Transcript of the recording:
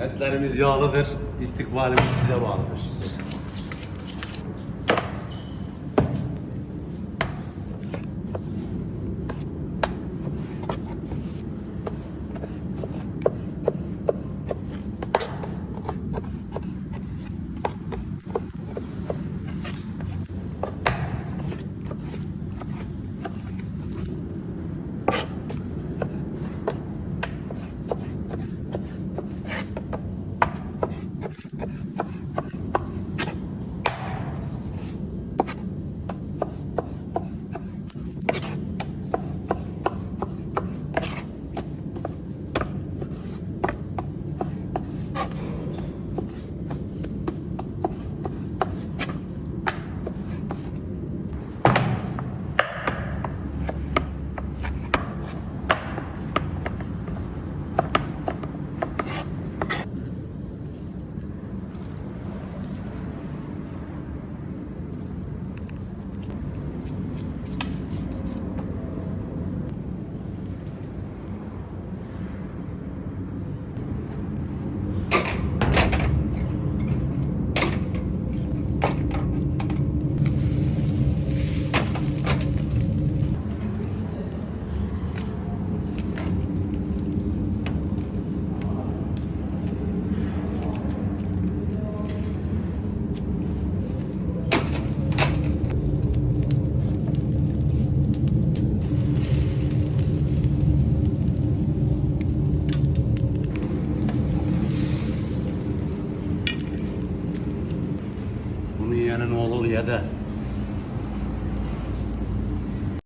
Etlerimiz yağlıdır. İstikbalimiz size bağlıdır. Yiyenin oğlu ye de